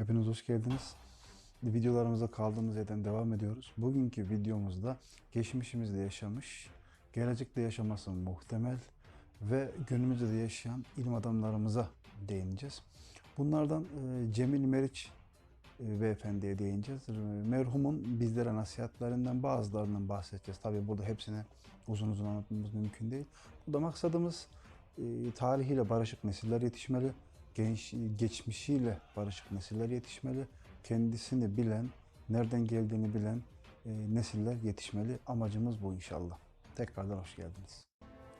Hepiniz hoş geldiniz. Videolarımıza kaldığımız yerden devam ediyoruz. Bugünkü videomuzda geçmişimizde yaşamış, gelecekte yaşaması muhtemel ve günümüzde de yaşayan ilim adamlarımıza değineceğiz. Bunlardan e, Cemil Meriç e, beyefendiye değineceğiz. E, Merhumun bizlere nasihatlerinden bazılarından bahsedeceğiz. Tabii burada hepsini uzun uzun anlatmamız mümkün değil. Burada maksadımız tarihiyle barışık nesiller yetişmeli, genç geçmişiyle barışık nesiller yetişmeli, kendisini bilen, nereden geldiğini bilen e, nesiller yetişmeli. Amacımız bu inşallah. Tekrardan hoş geldiniz.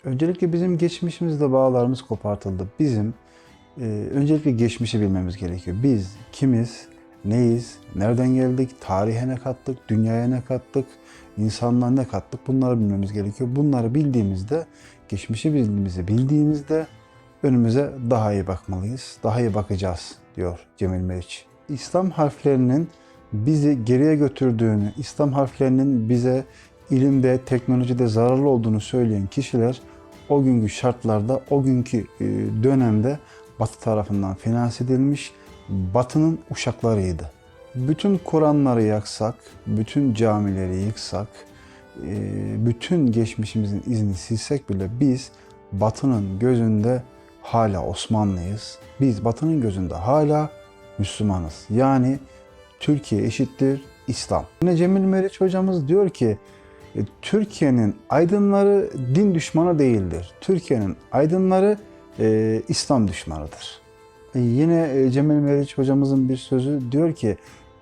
Öncelikle bizim geçmişimizde bağlarımız kopartıldı. Bizim e, öncelikle geçmişi bilmemiz gerekiyor. Biz kimiz, neyiz, nereden geldik, tarihe ne kattık, dünyaya ne kattık, insanlığa ne kattık bunları bilmemiz gerekiyor. Bunları bildiğimizde, geçmişi bildiğimizde, bildiğimizde önümüze daha iyi bakmalıyız, daha iyi bakacağız diyor Cemil Meriç. İslam harflerinin bizi geriye götürdüğünü, İslam harflerinin bize ilimde, teknolojide zararlı olduğunu söyleyen kişiler o günkü şartlarda, o günkü e, dönemde Batı tarafından finanse edilmiş, Batı'nın uşaklarıydı. Bütün Kur'anları yaksak, bütün camileri yıksak, e, bütün geçmişimizin izini silsek bile biz Batı'nın gözünde hala Osmanlıyız. Biz Batı'nın gözünde hala Müslümanız. Yani Türkiye eşittir İslam. Yine Cemil Meriç hocamız diyor ki e, Türkiye'nin aydınları din düşmanı değildir. Türkiye'nin aydınları e, İslam düşmanıdır. E, yine e, Cemil Meriç hocamızın bir sözü diyor ki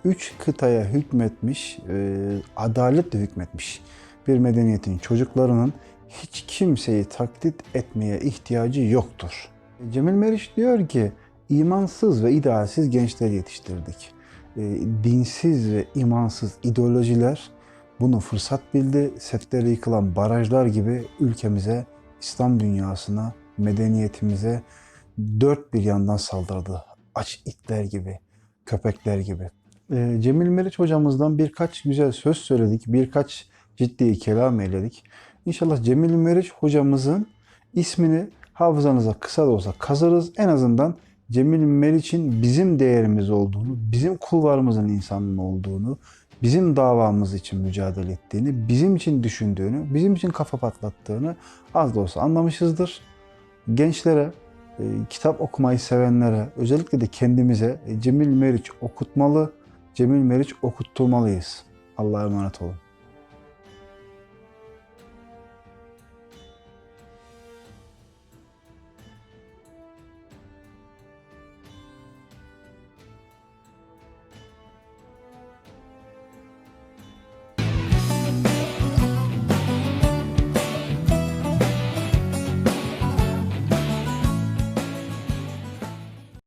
üç kıtaya hükmetmiş, e, adaletle hükmetmiş bir medeniyetin çocuklarının hiç kimseyi taklit etmeye ihtiyacı yoktur. Cemil Meriç diyor ki imansız ve idealsiz gençler yetiştirdik. E, dinsiz ve imansız ideolojiler bunu fırsat bildi. Setleri yıkılan barajlar gibi ülkemize, İslam dünyasına, medeniyetimize dört bir yandan saldırdı. Aç itler gibi, köpekler gibi. Ee, Cemil Meriç hocamızdan birkaç güzel söz söyledik, birkaç ciddi kelam eyledik. İnşallah Cemil Meriç hocamızın ismini hafızanıza kısa da olsa kazırız. En azından Cemil Meriç'in bizim değerimiz olduğunu, bizim kullarımızın insanın olduğunu, bizim davamız için mücadele ettiğini, bizim için düşündüğünü, bizim için kafa patlattığını az da olsa anlamışızdır. Gençlere, e, kitap okumayı sevenlere, özellikle de kendimize e, Cemil Meriç okutmalı, Cemil Meriç okutturmalıyız. Allah'a emanet olun.